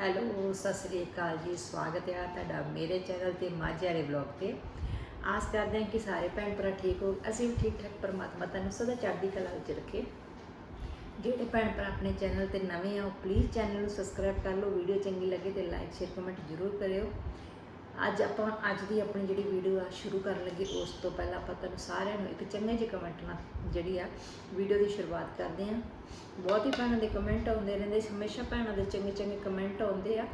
Hello, Sat Sri ਅਕਾਲ ਜੀ, ਸਵਾਗਤ ਹੈ ਤੁਹਾਡਾ ਮੇਰੇ ਚੈਨਲ ਤੇ ਮਾਝੇ ਵਾਲੇ ਵਲੌਗ ਤੇ। ਆਸ ਕਰਦੇ ਹਾਂ ਕਿ ਸਾਰੇ ਭੈਣ ਭਰਾ ਠੀਕ ਹੋ ਅਸੀਂ ਵੀ ਠੀਕ ਠਾਕ, ਪਰਮਾਤਮਾ ਤੁਹਾਨੂੰ ਸਦਾ ਚੜ੍ਹਦੀ ਕਲਾ ਵਿੱਚ ਰੱਖੇ। ਜਿਹੜੇ ਭੈਣ ਭਰਾ ਆਪਣੇ ਚੈਨਲ ਤੇ ਨਵੇਂ ਆ, ਉਹ ਪਲੀਜ਼ ਚੈਨਲ ਨੂੰ ਸਬਸਕ੍ਰਾਈਬ ਕਰ ਲਓ। ਵੀਡੀਓ ਚੰਗੀ ਲੱਗੇ ਤੇ ਲਾਈਕ ਸ਼ੇਅਰ ਕਮੈਂਟ ਜ਼ਰੂਰ ਕਰਿਓ। ਅੱਜ ਆਪਾਂ, ਅੱਜ ਦੀ ਆਪਣੀ ਜਿਹੜੀ ਵੀਡੀਓ ਆ ਸ਼ੁਰੂ ਕਰਨ ਲੱਗੇ, ਉਸ ਤੋਂ ਪਹਿਲਾਂ ਆਪਾਂ ਤੁਹਾਨੂੰ ਸਾਰਿਆਂ ਨੂੰ ਇੱਕ ਚੰਗੇ ਜਿਹੇ ਕਮੈਂਟ ਨਾਲ ਜਿਹੜੀ ਆ ਵੀਡੀਓ ਦੀ ਸ਼ੁਰੂਆਤ ਕਰਦੇ ਹਾਂ। ਬਹੁਤ ਹੀ ਭੈਣਾਂ ਦੇ ਕਮੈਂਟ ਆਉਂਦੇ ਰਹਿੰਦੇ, ਹਮੇਸ਼ਾ ਭੈਣਾਂ ਦੇ ਚੰਗੇ ਚੰਗੇ ਕਮੈਂਟ ਆਉਂਦੇ ਆ।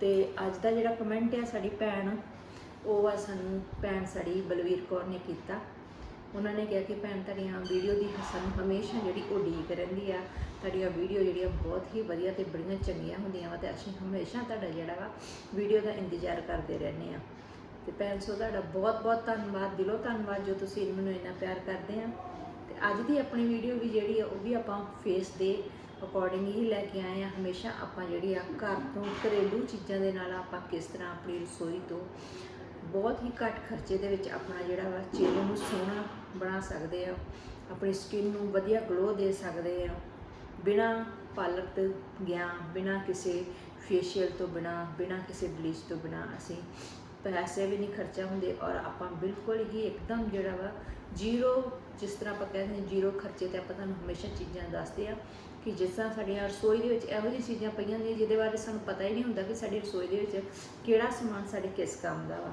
ਤੇ ਅੱਜ ਦਾ ਜਿਹੜਾ ਕਮੈਂਟ ਆ ਸਾਡੀ ਭੈਣ, ਉਹ ਆ ਸਾਨੂੰ ਭੈਣ ਸਾਡੀ ਬਲਵੀਰ ਕੌਰ ਨੇ ਕੀਤਾ। ਉਹਨਾਂ ਨੇ ਕਿਹਾ ਕਿ ਭੈਣ, ਤੁਹਾਡੀਆਂ ਵੀਡੀਓ ਦੀ ਸਾਨੂੰ ਹਮੇਸ਼ਾ ਜਿਹੜੀ ਉਡੀਕ ਰਹਿੰਦੀ ਆ। ਤੁਹਾਡੀਆਂ ਵੀਡੀਓ ਜਿਹੜੀਆਂ ਬਹੁਤ ਹੀ ਵਧੀਆ ਤੇ ਬੜੀਆਂ ਚੰਗੀਆਂ ਹੁੰਦੀਆਂ ਵਾ ਤੇ ਅਸੀਂ ਹਮੇਸ਼ਾ ਤੁਹਾਡਾ ਜਿਹੜਾ ਵਾ ਵੀਡੀਓ ਦਾ ਇੰਤਜ਼ਾਰ ਕਰਦੇ ਰਹਿੰਦੇ ਆ। ਤੇ ਭੈਣ, ਸੋ ਤੁਹਾਡਾ ਬਹੁਤ ਬਹੁਤ ਧੰਨਵਾਦ, ਦਿਲੋਂ ਧੰਨਵਾਦ ਜੋ ਤੁਸੀਂ ਮੈਨੂੰ ਇੰਨਾ ਪਿਆਰ ਕਰਦੇ ਆ। ਤੇ ਅੱਜ ਦੀ ਆਪਣੀ ਵੀਡੀਓ ਵੀ ਜਿਹੜੀ ਆ, ਉਹ ਵੀ ਆਪਾਂ ਫੇਸ ਦੇ ਅਕੋਰਡਿੰਗ ਹੀ ਲੈ ਕੇ ਆਏ ਆ। ਹਮੇਸ਼ਾ ਆਪਾਂ ਜਿਹੜੀ ਆ ਘਰ ਤੋਂ ਘਰੇਲੂ ਚੀਜ਼ਾਂ ਦੇ ਨਾਲ ਆਪਾਂ ਕਿਸ ਤਰ੍ਹਾਂ ਆਪਣੀ ਰਸੋਈ ਤੋਂ ਬਹੁਤ ਹੀ ਘੱਟ ਖਰਚੇ ਦੇ ਵਿੱਚ ਆਪਣਾ ਜਿਹੜਾ ਵਾ ਚਿਹਰੇ ਨੂੰ ਸੋਹਣਾ ਬਣਾ ਸਕਦੇ ਆ, ਆਪਣੀ ਸਕਿਨ ਨੂੰ ਵਧੀਆ ਗਲੋ ਦੇ ਸਕਦੇ ਆ, ਬਿਨਾ ਪਾਰਲਰ ਤੇ ਗਿਆ, ਬਿਨਾ ਕਿਸੇ ਫੇਸ਼ੀਅਲ ਤੋਂ ਬਿਨਾ ਬਿਨਾ ਕਿਸੇ ਬਲੀਚ ਤੋਂ ਬਿਨਾ ਅਸੀਂ ਪੈਸੇ ਵੀ ਨਹੀਂ ਖਰਚਾ ਹੁੰਦੇ ਔਰ ਆਪਾਂ ਬਿਲਕੁਲ ਹੀ ਇੱਕਦਮ ਜਿਹੜਾ ਵਾ ਜ਼ੀਰੋ, ਜਿਸ ਤਰ੍ਹਾਂ ਆਪਾਂ ਕਹਿੰਦੇ ਹਾਂ ਜ਼ੀਰੋ ਖਰਚੇ ਤੇ ਆਪਾਂ ਤੁਹਾਨੂੰ ਹਮੇਸ਼ਾ ਚੀਜ਼ਾਂ ਦੱਸਦੇ ਆ ਕਿ ਜਿਸ ਤਰ੍ਹਾਂ ਸਾਡੀਆਂ ਰਸੋਈ ਦੇ ਵਿੱਚ ਇਹੋ ਜਿਹੀ ਚੀਜ਼ਾਂ ਪਈਆਂ ਨੇ ਜਿਹਦੇ ਬਾਰੇ ਸਾਨੂੰ ਪਤਾ ਹੀ ਨਹੀਂ ਹੁੰਦਾ ਕਿ ਸਾਡੀ ਰਸੋਈ ਦੇ ਵਿੱਚ ਕਿਹੜਾ ਸਮਾਨ ਸਾਡੇ ਕਿਸ ਕੰਮ ਦਾ ਵਾ।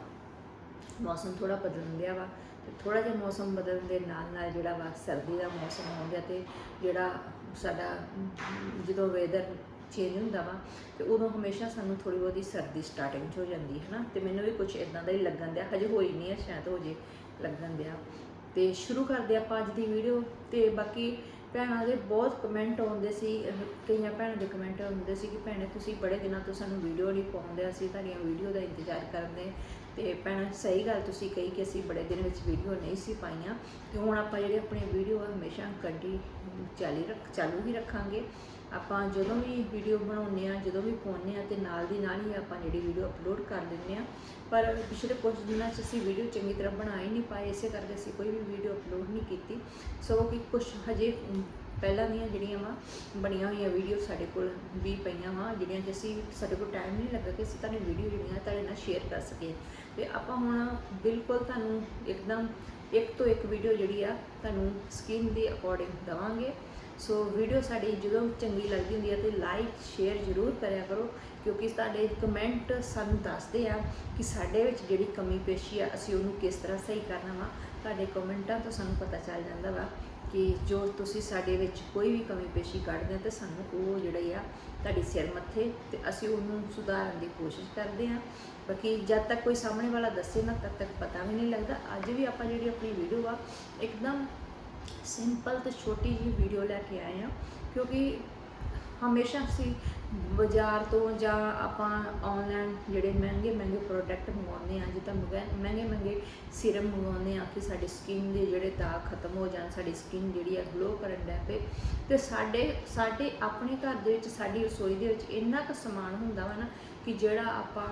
ਮੌਸਮ ਥੋੜਾ ਬਦਲਣ ਗਿਆ ਵਾ ਤੇ ਥੋੜਾ ਜਿਹਾ ਮੌਸਮ ਬਦਲਣ ਦੇ ਨਾਲ ਨਾਲ ਜਿਹੜਾ ਵਾ ਸਰਦੀ ਦਾ ਮੌਸਮ ਹੋ ਗਿਆ ਤੇ ਜਿਹੜਾ ਸਾਡਾ, ਜਦੋਂ ਵੈਦਰ ਚੇਂਜ ਹੁੰਦਾ ਵਾ ਤੇ ਉਦੋਂ ਹਮੇਸ਼ਾ ਸਾਨੂੰ ਥੋੜੀ ਬਹੁਤੀ ਸਰਦੀ ਸਟਾਰਟਿੰਗ 'ਚ ਹੋ ਜਾਂਦੀ ਹੈ ਨਾ ਤੇ ਮੈਨੂੰ ਵੀ ਕੁਝ ਇਦਾਂ ਦਾ ਹੀ ਲੱਗਣ ਦਿਆ ਹਜੇ ਹੋਈ ਨਹੀਂ ਹੈ, ਸ਼ਾਇਦ ਹੋ ਜੇ ਲੱਗਣ ਦਿਆ ਤੇ ਸ਼ੁਰੂ ਕਰਦੇ ਆਪਾਂ ਅੱਜ ਦੀ ਵੀਡੀਓ ਤੇ ਬਾਕੀ ਭੈਣਾਂ ਦੇ ਬਹੁਤ ਕਮੈਂਟ ਆਉਂਦੇ ਸੀ ਕਈਆਂ ਭੈਣਾਂ ਦੇ ਕਮੈਂਟ ਆਉਂਦੇ ਸੀ ਕਿ ਭੈਣੇ ਤੁਸੀਂ ਬੜੇ ਦਿਨਾਂ ਤੋਂ ਸਾਨੂੰ ਵੀਡੀਓ ਨਹੀਂ ਪਾਉਂਦੇ, ਅਸੀਂ ਤੁਹਾਡੀਆਂ ਵੀਡੀਓ ਦਾ ਇੰਤਜ਼ਾਰ ਕਰਦੇ ਤੇ ਭੈਣਾਂ, ਸਹੀ ਗੱਲ ਤੁਸੀਂ ਕਹੀ ਕਿ ਅਸੀਂ ਬੜੇ ਦਿਨ ਵਿੱਚ ਵੀਡੀਓ ਨਹੀਂ ਸੀ ਪਾਈਆਂ ਤੇ ਹੁਣ ਆਪਾਂ ਜਿਹੜੇ ਆਪਣੇ ਵੀਡੀਓ ਹਮੇਸ਼ਾ ਕੰਟੀ ਚਾਲੀ ਰੱਖ, ਚਾਲੂ ਹੀ ਰੱਖਾਂਗੇ। ਆਪਾਂ ਜਦੋਂ ਵੀ ਵੀਡੀਓ ਬਣਾਉਂਦੇ ਆ ਜਦੋਂ ਵੀ ਪਾਉਂਦੇ ਆ ਤੇ ਨਾਲ ਦੀ ਨਾਲ ਹੀ ਆਪਾਂ ਜਿਹੜੀ ਵੀਡੀਓ ਅਪਲੋਡ ਕਰ ਦਿੰਦੇ ਆ ਪਰ ਪਿਛਲੇ ਕੁਝ ਦਿਨਾਂ 'ਚ ਅਸੀਂ ਵੀਡੀਓ ਚੰਗੀ ਤਰ੍ਹਾਂ ਬਣਾ ਹੀ ਨਹੀਂ ਪਾਏ, ਇਸੇ ਕਰਕੇ ਅਸੀਂ ਕੋਈ ਵੀ ਵੀਡੀਓ ਅਪਲੋਡ ਨਹੀਂ ਕੀਤੀ। ਸੋ ਕਿ ਕੁਝ ਹਜੇ ਪਹਿਲਾਂ ਦੀਆਂ ਜਿਹੜੀਆਂ ਵਾ, ਬਣੀਆਂ ਹੋਈਆਂ ਵੀਡੀਓ ਸਾਡੇ ਕੋਲ ਵੀ ਪਈਆਂ ਵਾ, ਜਿਹੜੀਆਂ ਕਿ ਅਸੀਂ ਸਾਡੇ ਕੋਲ ਟਾਈਮ ਨਹੀਂ ਲੱਗਾ ਕਿ ਅਸੀਂ ਤੁਹਾਨੂੰ ਵੀਡੀਓ ਜਿਹੜੀਆਂ, ਤੁਹਾਡੇ ਨਾਲ ਸ਼ੇਅਰ ਕਰ ਸਕੀਏ। ਤੇ ਆਪਾਂ ਹੁਣ ਬਿਲਕੁਲ ਤੁਹਾਨੂੰ ਇੱਕਦਮ ਇੱਕ ਤੋਂ ਇੱਕ ਵੀਡੀਓ ਜਿਹੜੀ ਆ, ਤੁਹਾਨੂੰ ਸਕਿਨ ਦੇ ਅਕੋਰਡਿੰਗ ਦਵਾਂਗੇ। ਸੋ ਵੀਡੀਓ ਸਾਡੀ ਜਦੋਂ ਚੰਗੀ ਲੱਗਦੀ ਹੁੰਦੀ ਹੈ ਤੇ ਲਾਈਕ ਸ਼ੇਅਰ ਜ਼ਰੂਰ ਕਰਿਆ ਕਰੋ, ਕਿਉਂਕਿ ਤੁਹਾਡੇ ਕਮੈਂਟ ਸਾਨੂੰ ਦੱਸਦੇ ਆ ਕਿ ਸਾਡੇ ਵਿੱਚ ਜਿਹੜੀ ਕਮੀ ਪੇਸ਼ੀ ਆ, ਅਸੀਂ ਉਹਨੂੰ ਕਿਸ ਤਰ੍ਹਾਂ ਸਹੀ ਕਰਨਾ ਵਾ। ਤੁਹਾਡੇ ਕਮੈਂਟਾਂ ਤੋਂ ਸਾਨੂੰ ਪਤਾ ਚੱਲ ਜਾਂਦਾ ਵਾ। ਕਿ ਜੋ ਤੁਸੀਂ ਸਾਡੇ ਵਿੱਚ ਕੋਈ ਵੀ ਕਮੀ ਪੇਸ਼ੀ ਕੱਢਦੇ ਆ ਤੇ ਸਾਨੂੰ ਉਹ ਜਿਹੜੇ ਆ ਤੁਹਾਡੀ ਸਿਰ ਮੱਥੇ ਤੇ ਅਸੀਂ ਉਹਨੂੰ ਸੁਧਾਰਨ ਦੀ ਕੋਸ਼ਿਸ਼ ਕਰਦੇ ਆ ਬਾਕੀ ਜਦ ਤੱਕ ਕੋਈ ਸਾਹਮਣੇ ਵਾਲਾ ਦੱਸੇ ਨਾ, ਤਦ ਤੱਕ ਪਤਾ ਵੀ ਨਹੀਂ ਲੱਗਦਾ। ਅੱਜ ਵੀ ਆਪਾਂ ਜਿਹੜੀ ਆਪਣੀ ਵੀਡੀਓ ਆ, ਇੱਕਦਮ ਸਿੰਪਲ ਤੇ ਛੋਟੀ ਜਿਹੀ ਵੀਡੀਓ ਲੈ ਕੇ ਆਏ ਆ ਕਿਉਂਕਿ ਹਮੇਸ਼ਾ ਅਸੀਂ ਬਾਜ਼ਾਰ ਤੋਂ ਜਾਂ ਆਪਾਂ ਆਨਲਾਈਨ ਜਿਹੜੇ ਮਹਿੰਗੇ ਮਹਿੰਗੇ ਪ੍ਰੋਡਕਟ ਮੰਗਵਾਉਂਦੇ ਆ ਜਿੱਦਾਂ ਮਹਿੰਗੇ ਮਹਿੰਗੇ ਸਿਰਮ ਮੰਗਵਾਉਂਦੇ ਆ ਕਿ ਸਾਡੀ ਸਕਿਨ ਦੇ ਜਿਹੜੇ ਦਾਗ ਖਤਮ ਹੋ ਜਾਣ, ਸਾਡੀ ਸਕਿਨ ਜਿਹੜੀ ਆ ਗਲੋ ਕਰਨ ਲੱਗ ਪਏ ਤੇ ਸਾਡੇ ਸਾਡੇ ਆਪਣੇ ਘਰ ਦੇ ਵਿੱਚ, ਸਾਡੀ ਰਸੋਈ ਦੇ ਵਿੱਚ ਇੰਨਾ ਕੁ ਸਮਾਨ ਹੁੰਦਾ ਵਾ ਨਾ ਕਿ ਜਿਹੜਾ ਆਪਾਂ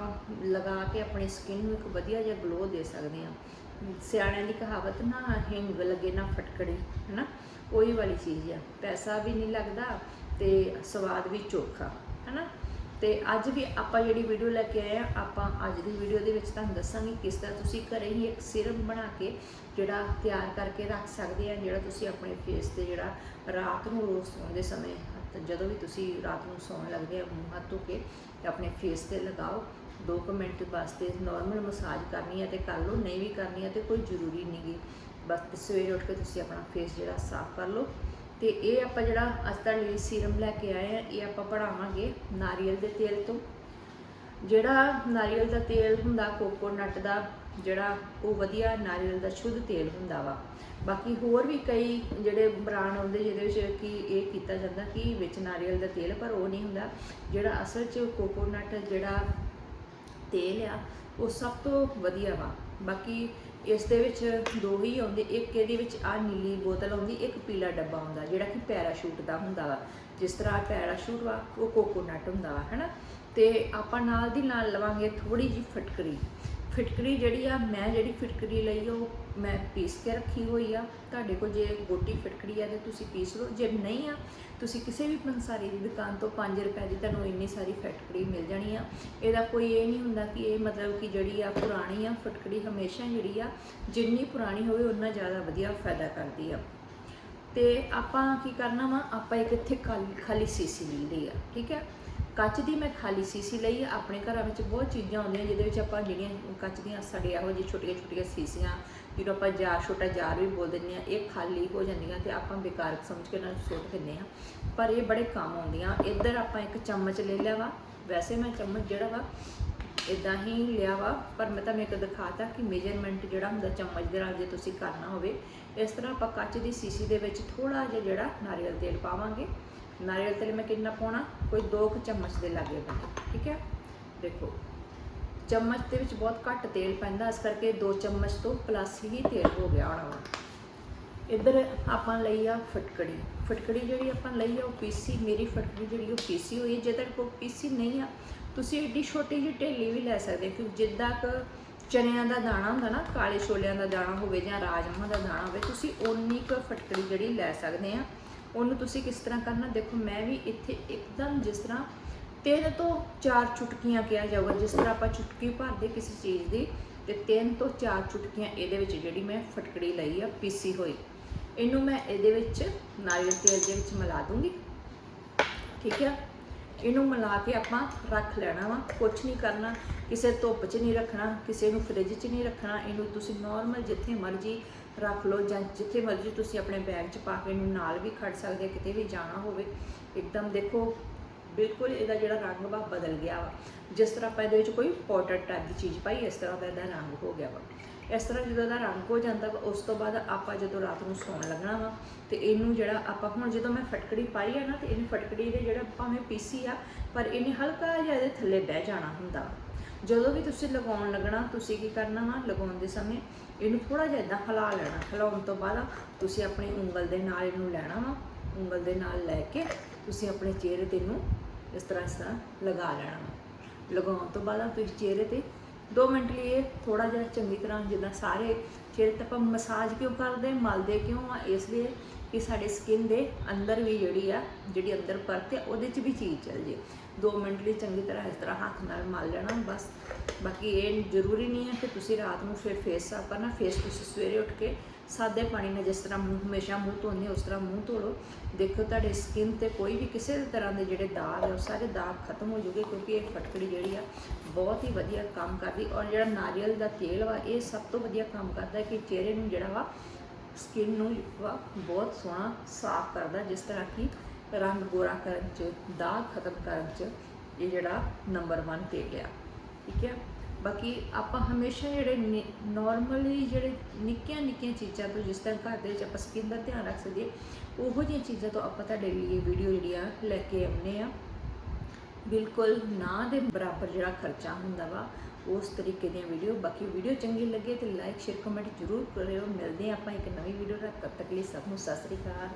ਲਗਾ ਕੇ ਆਪਣੀ ਸਕਿਨ ਨੂੰ ਇੱਕ ਵਧੀਆ ਜਿਹਾ ਗਲੋ ਦੇ ਸਕਦੇ ਆ ਸਿਆਣਿਆਂ ਦੀ ਕਹਾਵਤ ਨਾ ਹਿੰਗ ਲੱਗੇ ਨਾ ਫਟਕੜੀ, ਹੈਨਾ? ਉਹੀ ਵਾਲੀ ਚੀਜ਼ ਆ। ਪੈਸਾ ਵੀ ਨਹੀਂ ਲੱਗਦਾ ਤੇ ਸਵਾਦ ਵੀ ਚੋਖਾ, ਹੈਨਾ? ਤੇ ਅੱਜ ਵੀ ਆਪਾਂ ਜਿਹੜੀ ਵੀਡੀਓ ਲੈ ਕੇ ਆਏ ਆ, ਆਪਾਂ ਅੱਜ ਦੀ ਵੀਡੀਓ ਦੇ ਵਿੱਚ ਤੁਹਾਨੂੰ ਦੱਸਾਂਗੇ ਕਿਸ ਤਰ੍ਹਾਂ ਤੁਸੀਂ ਘਰੇ ਹੀ ਇੱਕ ਸਿਰਮ ਬਣਾ ਕੇ ਜਿਹੜਾ ਤਿਆਰ ਕਰਕੇ ਰੱਖ ਸਕਦੇ ਆ, ਜਿਹੜਾ ਤੁਸੀਂ ਆਪਣੇ ਫੇਸ ਤੇ ਜਿਹੜਾ ਰਾਤ ਨੂੰ ਰੋਜ਼ ਸੌਣ ਦੇ ਸਮੇਂ ਜਦੋਂ ਵੀ ਤੁਸੀਂ ਰਾਤ ਨੂੰ ਸੌਣ ਲੱਗਦੇ ਆ, ਮੂੰਹ ਹੱਥ ਧੋ ਕੇ ਤੇ ਆਪਣੇ ਫੇਸ ਤੇ ਲਗਾਓ। 2 ਮਿੰਟ ਵਾਸਤੇ ਨਾਰਮਲ ਮਸਾਜ ਕਰਨੀ ਹੈ ਤੇ ਕਰ ਲਓ, ਨਹੀਂ ਵੀ ਕਰਨੀ ਹੈ ਤੇ ਕੋਈ ਜ਼ਰੂਰੀ ਨਹੀਂਗੀ ਬਸ ਸਵੇਰੇ ਉੱਠ ਕੇ ਤੁਸੀਂ ਆਪਣਾ ਫੇਸ ਜਿਹੜਾ ਸਾਫ਼ ਕਰ ਲਓ। ਤੇ ਇਹ ਆਪਾਂ ਜਿਹੜਾ ਅੱਜ ਤੁਹਾਡੇ ਲਈ ਸੀਰਮ ਲੈ ਕੇ ਆਏ ਆ, ਇਹ ਆਪਾਂ ਬਣਾਵਾਂਗੇ ਨਾਰੀਅਲ ਦੇ ਤੇਲ ਤੋਂ। ਜਿਹੜਾ ਨਾਰੀਅਲ ਦਾ ਤੇਲ ਹੁੰਦਾ ਕੋਕੋਨਟ ਦਾ ਜਿਹੜਾ, ਉਹ ਵਧੀਆ ਨਾਰੀਅਲ ਦਾ ਸ਼ੁੱਧ ਤੇਲ ਹੁੰਦਾ ਵਾ। ਬਾਕੀ ਹੋਰ ਵੀ ਕਈ ਜਿਹੜੇ ਬ੍ਰਾਂਡ ਆਉਂਦੇ ਜਿਹਦੇ ਵਿੱਚ ਕਿ ਇਹ ਕੀਤਾ ਜਾਂਦਾ ਕਿ ਵਿੱਚ ਨਾਰੀਅਲ ਦਾ ਤੇਲ, ਪਰ ਉਹ ਨਹੀਂ ਹੁੰਦਾ। ਜਿਹੜਾ ਅਸਲ 'ਚ ਕੋਕੋਨਟ ਜਿਹੜਾ ਤੇਲ ਆ, ਉਹ ਸਭ ਤੋਂ ਵਧੀਆ ਵਾ। ਬਾਕੀ ਇਸ ਦੇ ਵਿੱਚ ਦੋ ਹੀ ਆਉਂਦੇ, ਇੱਕ ਇਹਦੇ ਵਿੱਚ ਆ ਨੀਲੀ ਬੋਤਲ ਆਉਂਦੀ, ਇੱਕ ਪੀਲਾ ਡੱਬਾ ਆਉਂਦਾ, ਜਿਹੜਾ ਕਿ ਪੈਰਾਸ਼ੂਟ ਦਾ ਹੁੰਦਾ ਵਾ। ਜਿਸ ਤਰ੍ਹਾਂ ਆਹ ਪੈਰਾਸ਼ੂਟ ਵਾ, ਉਹ ਕੋਕੋਨਟ ਹੁੰਦਾ ਵਾ, ਹੈਨਾ? ਤੇ ਆਪਾਂ ਨਾਲ ਦੀ ਨਾਲ ਲਵਾਂਗੇ ਥੋੜੀ ਜਿਹੀ ਫਟਕਰੀ। ਫਿਟਕਰੀ ਜਿਹੜੀ ਆ, ਮੈਂ ਜਿਹੜੀ ਫਿਟਕਰੀ ਲਈ ਉਹ ਮੈਂ ਪੀਸ ਕੇ ਰੱਖੀ ਹੋਈ ਆ। ਤੁਹਾਡੇ ਕੋਲ ਜੇ ਗੋਟੀ ਫਿਟਕਰੀ ਆ ਤੇ ਤੁਸੀਂ ਪੀਸ ਲਓ। ਜੇ ਨਹੀਂ ਆ, ਤੁਸੀਂ ਕਿਸੇ ਵੀ ਪੰਸਾਰੀ ਦੀ ਦੁਕਾਨ ਤੋਂ 5 ਰੁਪਏ ਦੀ ਤੁਹਾਨੂੰ ਇੰਨੀ ਸਾਰੀ ਫਿਟਕਰੀ ਮਿਲ ਜਾਣੀ ਆ। ਇਹਦਾ ਕੋਈ ਇਹ ਨਹੀਂ ਹੁੰਦਾ ਕਿ ਇਹ ਮਤਲਬ ਕਿ ਜਿਹੜੀ ਆ ਪੁਰਾਣੀ ਆ ਫਿਟਕਰੀ ਹਮੇਸ਼ਾ ਜਿਹੜੀ ਆ, ਜਿੰਨੀ ਪੁਰਾਣੀ ਹੋਵੇ ਉਨਾ ਜ਼ਿਆਦਾ ਵਧੀਆ ਫਾਇਦਾ ਕਰਦੀ ਆ। ਤੇ ਆਪਾਂ ਕੀ ਕਰਨਾ ਵਾ? ਆਪਾਂ ਇੱਕ ਇੱਥੇ ਖਾਲੀ ਖਾਲੀ ਸੀਸੀ ਲਈ ਲਈ ਆ, ਠੀਕ ਹੈ ਕੱਚ ਦੀ ਮੈਂ ਖਾਲੀ ਸੀਸੀ ਲਈ ਆ, ਆਪਣੇ ਘਰਾਂ ਵਿੱਚ ਬਹੁਤ ਚੀਜ਼ਾਂ ਆਉਂਦੀਆਂ ਜਿਹਦੇ ਵਿੱਚ ਆਪਾਂ ਜਿਹੜੀਆਂ ਕੱਚ ਦੀਆਂ ਸਾਡੇ ਇਹੋ ਜਿਹੀ ਛੋਟੀਆਂ ਛੋਟੀਆਂ ਸੀਸੀਆਂ, ਜਿਹਨੂੰ ਆਪਾਂ ਜਾਰ ਛੋਟਾ ਜਾਰ ਵੀ ਬੋਲ ਦਿੰਦੇ ਆ ਇਹ ਖਾਲੀ ਹੋ ਜਾਂਦੀਆਂ ਤੇ ਆਪਾਂ ਬੇਕਾਰ ਸਮਝ ਕੇ ਉਹਨਾਂ ਨੂੰ ਸੁੱਟ ਦਿੰਦੇ ਆ ਪਰ ਇਹ ਬੜੇ ਕੰਮ ਆਉਂਦੀਆਂ। ਇੱਧਰ ਆਪਾਂ ਇੱਕ ਚਮਚ ਲੈ ਲਿਆ ਵਾ। ਵੈਸੇ ਮੈਂ ਚਮਚ ਜਿਹੜਾ ਵਾ ਇਦਾਂ ਹੀ ਲਿਆ ਵਾ, ਪਰ ਮੈਂ ਤੁਹਾਨੂੰ ਇੱਕ ਦਿਖਾਤਾ ਕਿ ਮੇਜਰਮੈਂਟ ਜਿਹੜਾ ਹੁੰਦਾ ਚਮਚ ਦੇ ਨਾਲ ਜੇ ਤੁਸੀਂ ਕਰਨਾ ਹੋਵੇ, ਇਸ ਤਰ੍ਹਾਂ ਆਪਾਂ ਕੱਚ ਦੀ ਸੀਸੀ ਦੇ ਵਿੱਚ ਥੋੜਾ ਜਿਹਾ ਜਿਹੜਾ ਨਾਰੀਅਲ ਤੇਲ ਪਾਵਾਂਗੇ। ਨਾਰੀਅਲ ਤੇਲ ਮੈਂ ਕਿੰਨਾ ਪਾਉਣਾ? ਕੋਈ 2 ਕੁ ਚਮਚ ਦੇ ਲਾਗੇ ਬੰਦੇ, ਠੀਕ ਹੈ? ਦੇਖੋ, ਚਮਚ ਦੇ ਵਿੱਚ ਬਹੁਤ ਘੱਟ ਤੇਲ ਪੈਂਦਾ, ਇਸ ਕਰਕੇ 2 ਚਮਚ ਤੋਂ ਪਲੱਸ ਹੀ ਤੇਲ ਹੋ ਗਿਆ ਹੋਣਾ ਵਾ ਇੱਧਰ ਆਪਾਂ ਲਈ ਆ ਫਟਕੜੀ। ਫਟਕੜੀ ਜਿਹੜੀ ਆਪਾਂ ਲਈ ਆ, ਉਹ ਪੀਸੀ, ਮੇਰੀ ਫਟਕੜੀ ਜਿਹੜੀ ਉਹ ਪੀਸੀ ਹੋਈ ਹੈ। ਜੇ ਤੁਹਾਡੇ ਕੋਲ ਪੀਸੀ ਨਹੀਂ ਆ, ਤੁਸੀਂ ਏਡੀ ਛੋਟੀ ਜਿਹੀ ਢੇਲੀ ਵੀ ਲੈ ਸਕਦੇ ਹੋ ਕਿ ਜਿੱਦਾਂ ਕ ਚਨਿਆਂ ਦਾ ਦਾਣਾ ਹੁੰਦਾ ਨਾ, ਕਾਲੇ ਛੋਲਿਆਂ ਦਾ ਦਾਣਾ ਹੋਵੇ ਜਾਂ ਰਾਜਮਾਂਹ ਦਾ ਦਾਣਾ ਹੋਵੇ, ਤੁਸੀਂ ਓਨੀ ਕੁ ਫਟਕੜੀ ਜਿਹੜੀ ਲੈ ਸਕਦੇ ਆ। ਉਹਨੂੰ ਤੁਸੀਂ ਕਿਸ ਤਰ੍ਹਾਂ ਕਰਨਾ? ਦੇਖੋ, ਮੈਂ ਵੀ ਇੱਥੇ ਇੱਕਦਮ ਜਿਸ ਤਰ੍ਹਾਂ ਤਿੰਨ ਤੋਂ ਚਾਰ ਚੁਟਕੀਆਂ ਕਿਹਾ ਜਾਊਗਾ, ਜਿਸ ਤਰ੍ਹਾਂ ਆਪਾਂ ਚੁਟਕੀ ਭਰਦੇ ਕਿਸੇ ਚੀਜ਼ ਦੀ, ਤੇ ਤਿੰਨ ਤੋਂ ਚਾਰ ਚੁਟਕੀਆਂ ਇਹਦੇ ਵਿੱਚ ਜਿਹੜੀ ਮੈਂ ਫਟਕੜੀ ਲਈ ਆ, ਪੀਸੀ ਹੋਈ। ਇਹਨੂੰ ਮੈਂ ਇਹਦੇ ਵਿੱਚ ਨਾਰੀਅਲ ਤੇਲ ਦੇ ਵਿੱਚ ਮਿਲਾ ਦੂੰਗੀ। ਠੀਕ ਹੈ ਇਹਨੂੰ ਮਿਲਾ ਕੇ ਆਪਾਂ ਰੱਖ ਲੈਣਾ ਵਾ ਕੁਝ ਨਹੀਂ ਕਰਨਾ, ਕਿਸੇ ਧੁੱਪ 'ਚ ਨਹੀਂ ਰੱਖਣਾ, ਕਿਸੇ ਨੂੰ ਫ੍ਰਿਜ 'ਚ ਨਹੀਂ ਰੱਖਣਾ, ਇਹਨੂੰ ਤੁਸੀਂ ਨਾਰਮਲ ਜਿੱਥੇ ਮਰਜ਼ੀ ਰੱਖ ਲਓ ਜਾਂ ਜਿੱਥੇ ਮਰਜ਼ੀ ਤੁਸੀਂ ਆਪਣੇ ਬੈਗ 'ਚ ਪਾ ਕੇ ਇਹਨੂੰ ਨਾਲ ਵੀ ਖੜ ਸਕਦੇ ਕਿਤੇ ਵੀ ਜਾਣਾ ਹੋਵੇ। ਇੱਕਦਮ ਦੇਖੋ, ਬਿਲਕੁਲ ਇਹਦਾ ਜਿਹੜਾ ਰੰਗ ਵਾ, ਬਦਲ ਗਿਆ ਵਾ। ਜਿਸ ਤਰ੍ਹਾਂ ਆਪਾਂ ਇਹਦੇ ਵਿੱਚ ਕੋਈ ਪਾਊਡਰ ਟਾਈਪ ਦੀ ਚੀਜ਼ ਪਾਈ, ਇਸ ਤਰ੍ਹਾਂ ਦਾ ਇਹਦਾ ਰੰਗ ਹੋ ਗਿਆ ਵਾ। ਇਸ ਤਰ੍ਹਾਂ ਜਦੋਂ ਦਾ ਰੰਗ ਹੋ ਜਾਂਦਾ ਵਾ, ਉਸ ਤੋਂ ਬਾਅਦ ਆਪਾਂ ਜਦੋਂ ਰਾਤ ਨੂੰ ਸੌਣ ਲੱਗਣਾ ਵਾ, ਤੇ ਇਹਨੂੰ ਜਿਹੜਾ ਆਪਾਂ ਹੁਣ ਜਦੋਂ ਮੈਂ ਫਟਕੜੀ ਪਾਈ ਆ ਨਾ, ਤੇ ਇਹਨੂੰ ਫਟਕੜੀ ਦੇ ਜਿਹੜਾ ਭਾਵੇਂ ਪੀਸੀ ਆ, ਪਰ ਇਹਨੇ ਹਲਕਾ ਜਿਹਾ ਇਹਦੇ ਥੱਲੇ ਬਹਿ ਜਾਣਾ ਹੁੰਦਾ ਵਾ। ਜਦੋਂ ਵੀ ਤੁਸੀਂ ਲਗਾਉਣ ਲੱਗਣਾ, ਤੁਸੀਂ ਕੀ ਕਰਨਾ ਵਾ, ਲਗਾਉਣ ਦੇ ਸਮੇਂ ਇਹਨੂੰ ਥੋੜਾ ਜਿਹਾ ਇਦਾਂ ਹਿਲਾ ਲੈਣਾ ਹਿਲਾਉਣ ਤੋਂ ਬਾਅਦ ਤੁਸੀਂ ਆਪਣੀ ਉਂਗਲ ਦੇ ਨਾਲ ਇਹਨੂੰ ਲੈਣਾ ਵਾ, ਉਂਗਲ ਦੇ ਨਾਲ ਲੈ ਕੇ ਤੁਸੀਂ ਆਪਣੇ ਚਿਹਰੇ ਤੇ ਇਹਨੂੰ ਇਸ ਤਰ੍ਹਾਂ ਇਸ ਤਰ੍ਹਾਂ ਲਗਾ ਲੈਣਾ ਵਾ ਲਗਾਉਣ ਤੋਂ ਬਾਅਦ ਤੁਸੀਂ ਚਿਹਰੇ ਤੇ 2 ਮਿੰਟ ਲਈ ਇਹ ਥੋੜਾ ਜਿਹਾ ਚੰਗੀ ਤਰ੍ਹਾਂ ਜਿੱਦਾਂ ਸਾਰੇ ਚਿਹਰੇ ਤੇ ਆਪਾਂ ਮਸਾਜ ਕਿਉਂ ਕਰਦੇ ਮਲਦੇ ਕਿਉਂ ਆ? ਇਸ ਲਈ ਕਿ ਸਾਡੇ ਸਕਿਨ ਦੇ ਅੰਦਰ ਵੀ ਜਿਹੜੀ ਆ ਜਿਹੜੀ ਅੰਦਰ ਪਰਤ ਹੈ ਉਹਦੇ 'ਚ ਵੀ ਚੀਜ਼ ਚੱਲ ਜੇ। 2 ਮਿੰਟ ਲਈ ਚੰਗੀ ਤਰ੍ਹਾਂ ਇਸ ਤਰ੍ਹਾਂ ਹੱਥ ਨਾਲ ਮਲ ਲੈਣਾ ਬਸ। ਬਾਕੀ ਇਹ ਜ਼ਰੂਰੀ ਨਹੀਂ ਹੈ ਕਿ ਤੁਸੀਂ ਰਾਤ ਨੂੰ ਫਿਰ ਫੇਸ ਸਾਫ਼ ਕਰਨਾ। ਫੇਸ ਤੁਸੀਂ ਸਵੇਰੇ ਉੱਠ ਕੇ ਸਾਦੇ ਪਾਣੀ ਨਾਲ ਜਿਸ ਤਰ੍ਹਾਂ ਮੂੰਹ ਹਮੇਸ਼ਾ ਮੂੰਹ ਧੋਂਦੇ ਹੋ, ਉਸ ਤਰ੍ਹਾਂ ਮੂੰਹ ਧੋ ਲਓ। ਦੇਖੋ ਤੁਹਾਡੇ ਸਕਿਨ ਤੇ ਕੋਈ ਵੀ ਕਿਸੇ ਵੀ ਤਰ੍ਹਾਂ ਦੇ ਜਿਹੜੇ ਦਾਗ ਹੈ ਉਹ ਸਾਰੇ ਦਾਗ ਖਤਮ ਹੋ ਜੂਗੇ ਕਿਉਂਕਿ ਇਹ ਫਟਕੜੀ ਜਿਹੜੀ ਆ ਬਹੁਤ ਹੀ ਵਧੀਆ ਕੰਮ ਕਰਦੀ। ਔਰ ਜਿਹੜਾ ਨਾਰੀਅਲ ਦਾ ਤੇਲ ਵਾ ਇਹ ਸਭ ਤੋਂ ਵਧੀਆ ਕੰਮ ਕਰਦਾ ਹੈ ਕਿ ਚਿਹਰੇ ਨੂੰ ਜਿਹੜਾ ਵਾ ਸਕਿਨ ਨੂੰ ਵਾ ਬਹੁਤ ਸੋਹਣਾ ਸਾਫ਼ ਕਰਦਾ, ਜਿਸ ਤਰ੍ਹਾਂ ਕਿ ਰੰਗ ਗੋਰਾ ਕਰਨ ਚ, ਦਾਗ ਖਤਮ ਕਰਨ ਚ ਇਹ ਜਿਹੜਾ ਨੰਬਰ 1 ਤੇਲ ਆ ਠੀਕ ਹੈ? ਬਾਕੀ ਆਪਾਂ ਹਮੇਸ਼ਾ ਜਿਹੜੇ ਨਾਰਮਲੀ ਜਿਹੜੇ ਨਿੱਕੀਆਂ ਨਿੱਕੀਆਂ ਚੀਜ਼ਾਂ ਤੋਂ ਜਿਸ ਤਰ੍ਹਾਂ ਘਰ ਦੇ ਵਿੱਚ ਆਪਾਂ ਸਕਿਨ ਦਾ ਧਿਆਨ ਰੱਖ ਸਕੀਏ, ਉਹੋ ਜਿਹੀਆਂ ਚੀਜ਼ਾਂ ਤੋਂ ਆਪਾਂ ਤੁਹਾਡੇ ਲਈ ਇਹ ਵੀਡੀਓ ਜਿਹੜੀ ਆ ਲੈ ਕੇ ਆਉਂਦੇ ਆ ਬਿਲਕੁਲ ਨਾ ਦੇ ਬਰਾਬਰ ਜਿਹੜਾ ਖਰਚਾ ਹੁੰਦਾ ਵਾ ਉਸ ਤਰੀਕੇ ਦੀਆਂ ਵੀਡੀਓ ਬਾਕੀ ਵੀਡੀਓ ਚੰਗੀ ਲੱਗੇ ਤੇ ਲਾਈਕ ਸ਼ੇਅਰ ਕਮੈਂਟ ਜ਼ਰੂਰ ਕਰਿਓ। ਮਿਲਦੇ ਹਾਂ ਆਪਾਂ ਇੱਕ ਨਵੀਂ ਵੀਡੀਓ ਨਾਲ। ਤਦ ਤੱਕ ਲਈ ਸਭ ਨੂੰ ਸਤਿ ਸ੍ਰੀ ਅਕਾਲ।